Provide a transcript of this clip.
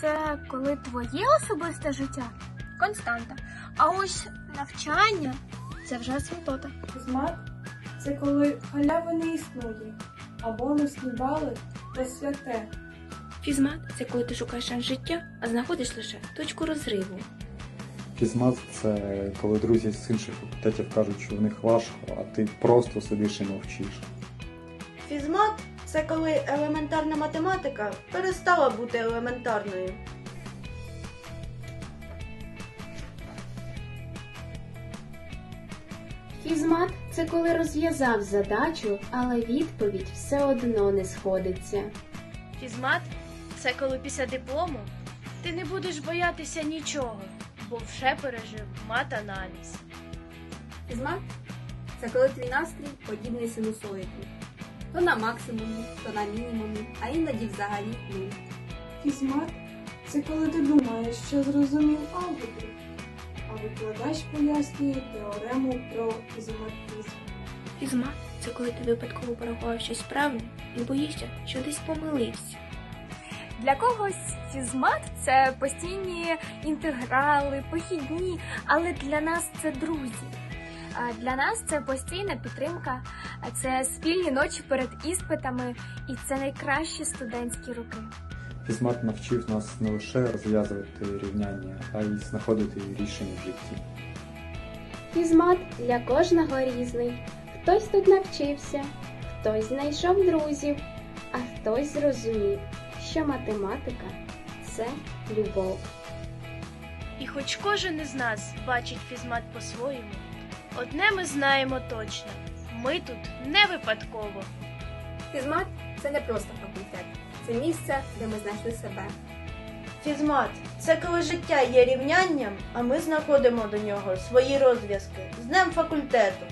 це коли твоє особисте життя константа. А ось навчання це вже асимптота. Фізмат це коли халяви не існує, а бонусні бали це святе. Фізмат це коли ти шукаєш шанс життя, а знаходиш лише точку розриву. Фізмат це коли друзі з інших факультетів кажуть, що в них важко, а ти просто сидиш і мовчиш. Фізмат це коли елементарна математика перестала бути елементарною. Фізмат це коли розв'язав задачу, але відповідь все одно не сходиться. Фізмат це коли після диплому ти не будеш боятися нічого, бо вже пережив мат-аналіз. Фізмат це коли твій настрій подібний синусоїду. То на максимумі, то на мінімумі, а іноді взагалі нуль. Фізмат це коли ти думаєш, що зрозумів алгебру, а викладач пояснює теорему про ізоморфізм. Фізмат це коли ти випадково порахував щось правильно і боїшся, що десь помилився. Для когось фізмат це постійні інтеграли, похідні, але для нас це друзі. А Для нас це постійна підтримка, це спільні ночі перед іспитами, і це найкращі студентські роки. Фізмат навчив нас не лише розв'язувати рівняння, а й знаходити рішення в житті. Фізмат для кожного різний. Хтось тут навчився, хтось знайшов друзів, а хтось зрозумів, що математика це любов. І хоч кожен із нас бачить фізмат по-своєму, одне ми знаємо точно: ми тут не випадково. Фізмат це не просто факультет, це місце, де ми знайшли себе. Фізмат це коли життя є рівнянням, а ми знаходимо до нього свої розв'язки з днем факультету.